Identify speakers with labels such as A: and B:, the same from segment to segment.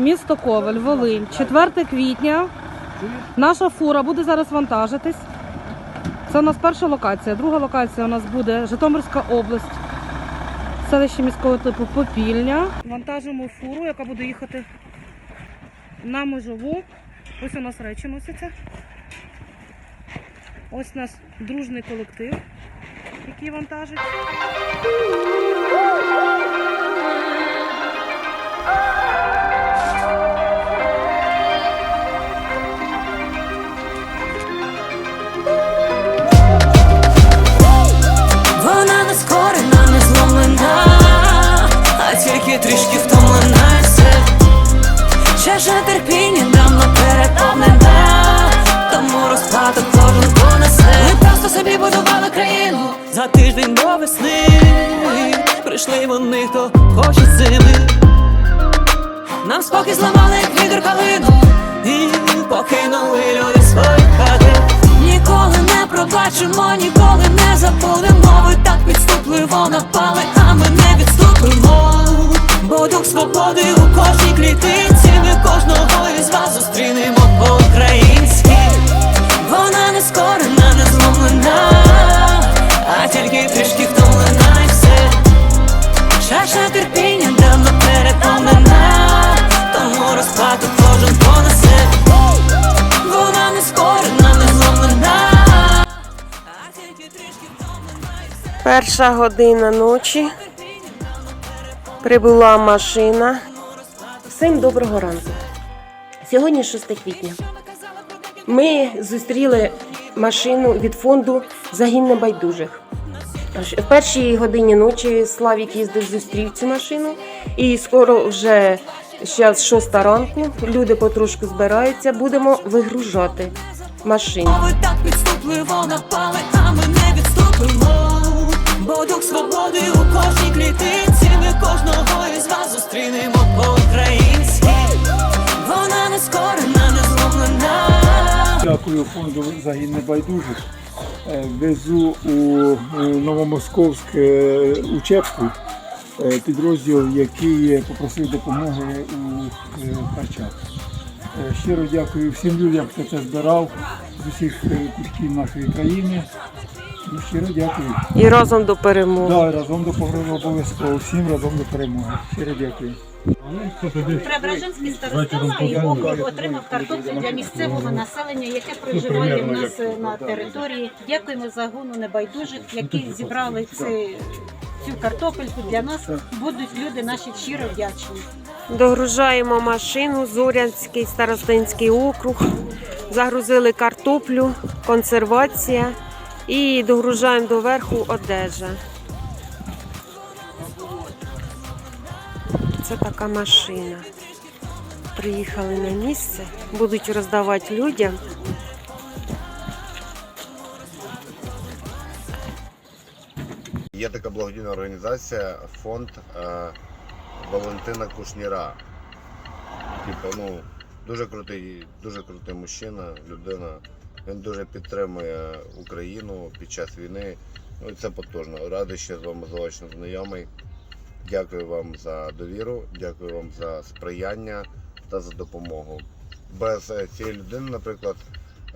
A: Місто Коваль, Волинь, 4 квітня. Наша фура буде зараз вантажитись. Це у нас перша локація. Друга локація у нас буде Житомирська область, селище міського типу Попільня. Вантажимо фуру, яка буде їхати на межову. Ось у нас речі носяться. Ось у нас дружний колектив, який вантажить.
B: Тільки трішки втомлена все. Чаша терпіння давно переповнена, тому розплату кожен понесе. Ми просто собі будували країну за тиждень до весни. Прийшли вони, хто хоче зими. Нам спокій зламали, як вітер калину І покинули люди свої хати Ніколи не пробачимо, ніколи не забудемо Ви так підступливо напали, а ми не відступимо Бо дух свободи у кожній клітинці Ми кожного із вас зустрінемо по-українськи Вона не скорена, не зломлена А тільки трішки втомлена і все Чаша терпіння давно переповнена, тому розплату кожен понесе. Вона не скорена, не зломлена, а тільки трішки втомлена і все.
C: Перша година ночі. Прибула машина. Всім доброго ранку. Сьогодні 6 квітня. Ми зустріли машину від фонду Загін небайдужих. В першій годині ночі Славік їздив, зустрів цю машину, і скоро вже зараз 6 ранку. Люди потрошку збираються. Будемо вигружати машину.
D: Дякую фонду Загін небайдужих. Е, Везу у е, Новомосковськ е, учебку підрозділ, який попросив допомоги у харчах. Щиро дякую всім людям, хто це збирав з усіх кутків нашої країни. Ну, Щиро дякую.
C: І разом до перемоги.
D: Да, разом до перемоги обов'язково. Всім разом до перемоги. Щиро дякую.
E: Преображенський старостинський округ отримав картоплю для місцевого населення, яке проживає в нас на території. Дякуємо загону небайдужих, які зібрали цю картопельку для нас. Будуть люди наші щиро вдячні.
C: Догружаємо машину, Зорянський старостинський округ. Загрузили картоплю, консервація і догружаємо доверху одежа. Це така машина. Приїхали на місце, будуть роздавати людям.
F: Є така благодійна організація, фонд е, Валентина Кушніра. Типу, ну, дуже крутий, дуже крутий мужчина, людина. Він дуже підтримує Україну під час війни. Ну це потужно. Радий ще з вами заочно знайомий. Дякую вам за довіру, дякую вам за сприяння та за допомогу. Без е, цієї людини, наприклад,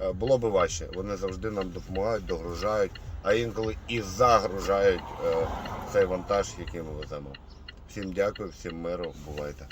F: е, було б важче. Вони завжди нам допомагають, догружають, а інколи і загружають е, цей вантаж, який ми веземо. Всім дякую, всім миру, бувайте.